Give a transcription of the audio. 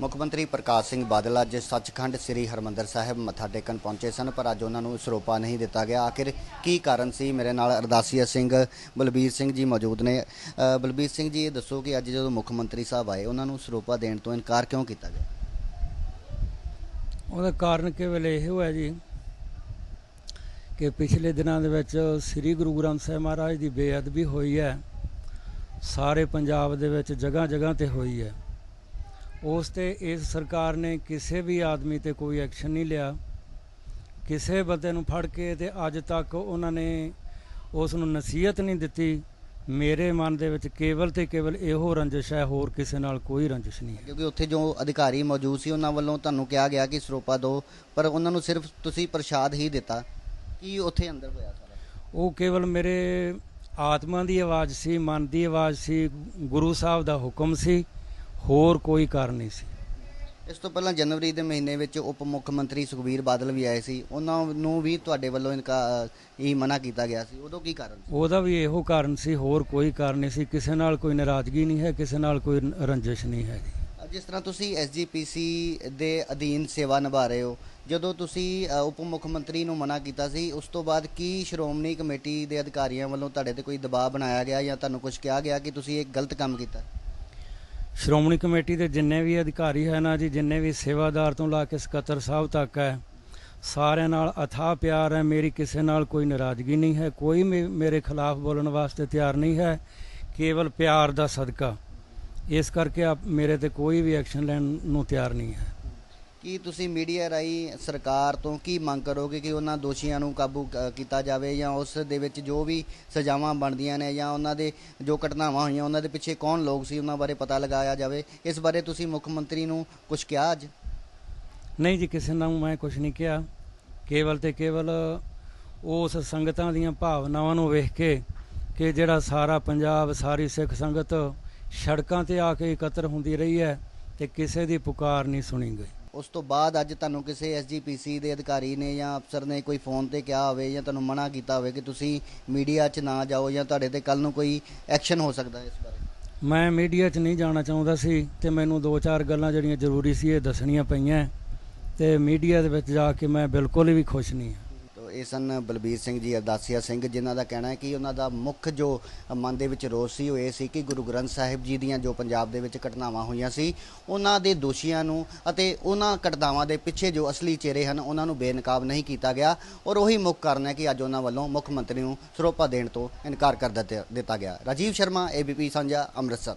ਮੁੱਖ ਮੰਤਰੀ ਪ੍ਰਕਾਸ਼ ਸਿੰਘ ਬਾਦਲ ਅੱਜ ਸੱਚਖੰਡ ਸ੍ਰੀ ਹਰਮੰਦਰ ਸਾਹਿਬ ਮੱਥਾ ਟੇਕਣ ਪਹੁੰਚੇ ਸਨ, ਪਰ ਅੱਜ ਉਹਨਾਂ ਨੂੰ ਸਰੋਪਾ ਨਹੀਂ ਦਿੱਤਾ ਗਿਆ। ਆਖਿਰ ਕੀ ਕਾਰਨ ਸੀ? ਮੇਰੇ ਨਾਲ ਅਰਦਾਸੀਆ ਸਿੰਘ, ਬਲਬੀਰ ਸਿੰਘ ਜੀ ਮੌਜੂਦ ਨੇ। ਬਲਬੀਰ ਸਿੰਘ ਜੀ, ਇਹ ਦੱਸੋ ਕਿ ਅੱਜ ਜਦੋਂ ਮੁੱਖ ਮੰਤਰੀ ਸਾਹਿਬ ਆਏ, ਉਹਨਾਂ ਨੂੰ ਸਰੋਪਾ ਦੇਣ ਤੋਂ ਇਨਕਾਰ ਕਿਉਂ ਕੀਤਾ ਗਿਆ? ਉਹਦਾ ਕਾਰਨ ਕੇਵਲ ਇਹ ਹੋਇਆ ਜੀ ਕਿ ਪਿਛਲੇ ਦਿਨਾਂ ਦੇ ਵਿੱਚ ਸ੍ਰੀ ਗੁਰੂ ਗ੍ਰੰਥ ਸਾਹਿਬ ਮਹਾਰਾਜ ਦੀ ਬੇਅਦਬੀ ਹੋਈ ਹੈ। ਸਾਰੇ ਪੰਜਾਬ ਦੇ ਵਿੱਚ ਜਗ੍ਹਾ ਜਗ੍ਹਾ ਤੇ ਹੋਈ ਹੈ। ਉਸ ਤੇ ਇਸ ਸਰਕਾਰ ਨੇ ਕਿਸੇ ਵੀ ਆਦਮੀ ਤੇ ਕੋਈ ਐਕਸ਼ਨ ਨਹੀਂ ਲਿਆ। ਕਿਸੇ ਬੰਦੇ ਨੂੰ ਫੜ ਕੇ ਤੇ ਅੱਜ ਤੱਕ ਉਹਨਾਂ ਨੇ ਉਸ ਨੂੰ ਨਸੀਹਤ ਨਹੀਂ ਦਿੱਤੀ। ਮੇਰੇ ਮਨ ਦੇ ਵਿੱਚ ਕੇਵਲ ਤੇ ਕੇਵਲ ਇਹੋ ਰੰਜਿਸ਼ ਹੈ ਹੋਰ ਕਿਸੇ ਨਾਲ ਕੋਈ ਰੰਜਿਸ਼ ਨਹੀਂ ਹੈ। ਕਿਉਂਕਿ ਉੱਥੇ ਜੋ ਅਧਿਕਾਰੀ ਮੌਜੂਦ ਸੀ ਉਹਨਾਂ ਵੱਲੋਂ ਤੁਹਾਨੂੰ ਕਿਹਾ ਗਿਆ ਕਿ ਸਰੋਪਾ ਦਿਓ ਪਰ ਉਹਨਾਂ ਨੂੰ ਸਿਰਫ ਤੁਸੀਂ ਪ੍ਰਸ਼ਾਦ ਹੀ ਦਿੱਤਾ। ਕੀ ਉੱਥੇ ਅੰਦਰ ਹੋਇਆ ਸਾਰਾ? ਉਹ ਕੇਵਲ ਮੇਰੇ ਆਤਮਾ ਦੀ ਆਵਾਜ਼ ਸੀ ਮਨ ਦੀ ਆਵਾਜ਼ ਸੀ ਗੁਰੂ ਸਾਹਿਬ ਦਾ ਹੁਕਮ ਸੀ। ਹੋਰ ਕੋਈ ਕਾਰਨ ਨਹੀਂ ਸੀ। ਇਸ ਤੋਂ ਪਹਿਲਾਂ ਜਨਵਰੀ ਦੇ ਮਹੀਨੇ ਵਿੱਚ ਉਪ ਮੁੱਖ ਮੰਤਰੀ ਸੁਖਬੀਰ ਬਾਦਲ ਵੀ ਆਏ ਸੀ। ਉਹਨਾਂ ਨੂੰ ਵੀ ਤੁਹਾਡੇ ਵੱਲੋਂ ਇਨਕਾ ਇਹ ਮਨਾ ਕੀਤਾ ਗਿਆ ਸੀ। ਉਦੋਂ ਕੀ ਕਾਰਨ ਸੀ? ਉਹਦਾ ਵੀ ਇਹੋ ਕਾਰਨ ਸੀ ਹੋਰ ਕੋਈ ਕਾਰਨ ਨਹੀਂ ਸੀ। ਕਿਸੇ ਨਾਲ ਕੋਈ ਨਾਰਾਜ਼ਗੀ ਨਹੀਂ ਹੈ ਕਿਸੇ ਨਾਲ ਕੋਈ ਰੰਜਿਸ਼ ਨਹੀਂ ਹੈ ਜਿਸ ਤਰ੍ਹਾਂ ਤੁਸੀਂ ਐਸਜੀਪੀਸੀ ਦੇ ਅਧੀਨ ਸੇਵਾ ਨਿਭਾ ਰਹੇ ਹੋ ਜਦੋਂ ਤੁਸੀਂ ਉਪ ਮੁੱਖ ਮੰਤਰੀ ਨੂੰ ਮਨਾ ਕੀਤਾ ਸੀ ਉਸ ਤੋਂ ਬਾਅਦ ਕੀ ਸ਼੍ਰੋਮਣੀ ਕਮੇਟੀ ਦੇ ਅਧਿਕਾਰੀਆਂ ਵੱਲੋਂ ਤੁਹਾਡੇ ਤੇ ਕੋਈ ਦਬਾਅ ਬਣਾਇਆ ਗਿਆ ਜਾਂ ਤੁਹਾਨੂੰ ਕੁਝ ਕਿਹਾ ਗਿਆ ਕਿ ਤੁਸੀਂ ਇਹ ਗਲਤ ਕੰਮ ਕੀਤਾ? ਸ਼੍ਰੋਮਣੀ ਕਮੇਟੀ ਦੇ ਜਿੰਨੇ ਵੀ ਅਧਿਕਾਰੀ ਹੈ ਨਾ ਜੀ, ਜਿੰਨੇ ਵੀ ਸੇਵਾਦਾਰ ਤੋਂ ਲਾ ਕੇ ਸਕੱਤਰ ਸਾਹਿਬ ਤੱਕ ਹੈ, ਸਾਰਿਆਂ ਨਾਲ ਅਥਾਹ ਪਿਆਰ ਹੈ, ਮੇਰੀ ਕਿਸੇ ਨਾਲ ਕੋਈ ਨਾਰਾਜ਼ਗੀ ਨਹੀਂ ਹੈ, ਕੋਈ ਮੇ- ਮੇਰੇ ਖਿਲਾਫ ਬੋਲਣ ਵਾਸਤੇ ਤਿਆਰ ਨਹੀਂ ਹੈ, ਕੇਵਲ ਪਿਆਰ ਦਾ ਸਦਕਾ। ਇਸ ਕਰਕੇ ਆਪ, ਮੇਰੇ ਤੇ ਕੋਈ ਵੀ ਐਕਸ਼ਨ ਲੈਣ ਨੂੰ ਤਿਆਰ ਨਹੀਂ ਹੈ। ਕੀ ਤੁਸੀਂ ਮੀਡੀਆ ਰਾਹੀਂ ਸਰਕਾਰ ਤੋਂ ਕੀ ਮੰਗ ਕਰੋਗੇ ਕਿ ਉਹਨਾਂ ਦੋਸ਼ੀਆਂ ਨੂੰ ਕਾਬੂ ਕ- ਕੀਤਾ ਜਾਵੇ ਜਾਂ ਉਸ ਦੇ ਵਿੱਚ ਜੋ ਵੀ ਸਜ਼ਾਵਾਂ ਬਣਦੀਆਂ ਨੇ ਜਾਂ ਉਹਨਾਂ ਦੇ ਜੋ ਘਟਨਾਵਾਂ ਹੋਈਆਂ, ਉਹਨਾਂ ਦੇ ਪਿੱਛੇ ਕੌਣ ਲੋਕ ਸੀ, ਉਹਨਾਂ ਬਾਰੇ ਪਤਾ ਲਗਾਇਆ ਜਾਵੇ? ਇਸ ਬਾਰੇ ਤੁਸੀਂ ਮੁੱਖ ਮੰਤਰੀ ਨੂੰ ਕੁਝ ਕਿਹਾ ਅੱਜ? ਨਹੀਂ ਜੀ, ਕਿਸੇ ਨੂੰ ਮੈਂ ਕੁਝ ਨਹੀਂ ਕਿਹਾ। ਕੇਵਲ ਤੇ ਕੇਵਲ ਉਸ ਸੰਗਤਾਂ ਦੀਆਂ ਭਾਵਨਾਵਾਂ ਨੂੰ ਵੇਖ ਕੇ ਕਿ ਜਿਹੜਾ ਸਾਰਾ ਪੰਜਾਬ, ਸਾਰੀ ਸਿੱਖ ਸੰਗਤ ਸੜਕਾਂ ਤੇ ਆ ਕੇ ਇਕੱਤਰ ਹੁੰਦੀ ਰਹੀ ਹੈ ਤੇ ਕਿਸੇ ਦੀ ਪੁਕਾਰ ਨਹੀਂ ਸੁਣੀ ਗਈ। ਉਸ ਤੋਂ ਬਾਅਦ ਅੱਜ ਤੁਹਾਨੂੰ ਕਿਸੇ ਐਸਜੀਪੀਸੀ ਦੇ ਅਧਿਕਾਰੀ ਨੇ ਜਾਂ ਅਫਸਰ ਨੇ ਕੋਈ ਫੋਨ ਤੇ ਕਿਹਾ ਹੋਵੇ ਜਾਂ ਤੁਹਾਨੂੰ ਮਨਾ ਕੀਤਾ ਹੋਵੇ ਕਿ ਤੁਸੀਂ ਮੀਡੀਆ 'ਚ ਨਾ ਜਾਓ ਜਾਂ ਤੁਹਾਡੇ ਤੇ ਕੱਲ ਨੂੰ ਕੋਈ ਐਕਸ਼ਨ ਹੋ ਸਕਦਾ ਹੈ ਇਸ ਬਾਰੇ। ਮੈਂ ਮੀਡੀਆ 'ਚ ਨਹੀਂ ਜਾਣਾ ਚਾਹੁੰਦਾ ਸੀ ਤੇ ਮੈਨੂੰ ਦੋ ਚਾਰ ਗੱਲਾਂ ਜਿਹੜੀਆਂ ਜ਼ਰੂਰੀ ਸੀ ਇਹ ਦੱਸਣੀਆਂ ਪਈਆਂ ਤੇ ਮੀਡੀਆ ਦੇ ਵਿੱਚ ਜਾ ਕੇ ਮੈਂ ਬਿਲਕੁਲ ਵੀ ਖੁਸ਼ ਨਹੀਂ ਹਾਂ। ਇਹ ਸਨ ਬਲਬੀਰ ਸਿੰਘ ਜੀ, ਅਰਦਾਸੀਆ ਸਿੰਘ, ਜਿਨ੍ਹਾਂ ਦਾ ਕਹਿਣਾ ਹੈ ਕਿ ਉਹਨਾਂ ਦਾ ਮੁੱਖ ਜੋ ਮਨ ਦੇ ਵਿੱਚ ਰੋਸ ਸੀ, ਉਹ ਇਹ ਸੀ ਕਿ ਗੁਰੂ ਗ੍ਰੰਥ ਸਾਹਿਬ ਜੀ ਦੀਆਂ ਜੋ ਪੰਜਾਬ ਦੇ ਵਿੱਚ ਘਟਨਾਵਾਂ ਹੋਈਆਂ ਸੀ, ਉਹਨਾਂ ਦੇ ਦੋਸ਼ੀਆਂ ਨੂੰ ਅਤੇ ਉਹਨਾਂ ਘਟਨਾਵਾਂ ਦੇ ਪਿੱਛੇ ਜੋ ਅਸਲੀ ਚਿਹਰੇ ਹਨ, ਉਹਨਾਂ ਨੂੰ ਬੇਨਕਾਬ ਨਹੀਂ ਕੀਤਾ ਗਿਆ ਔਰ ਉਹੀ ਮੁੱਖ ਕਾਰਨ ਹੈ ਕਿ ਅੱਜ ਉਹਨਾਂ ਵੱਲੋਂ ਮੁੱਖ ਮੰਤਰੀ ਨੂੰ ਸਰੋਪਾ ਦੇਣ ਤੋਂ ਇਨਕਾਰ ਕਰ ਦਿੱਤਾ ਦਿੱਤਾ ਗਿਆ। ਰਾਜੀਵ ਸ਼ਰਮਾ ਏਬੀਪੀ ਸਾਂਝਾ, ਅੰਮ੍ਰਿਤਸਰ।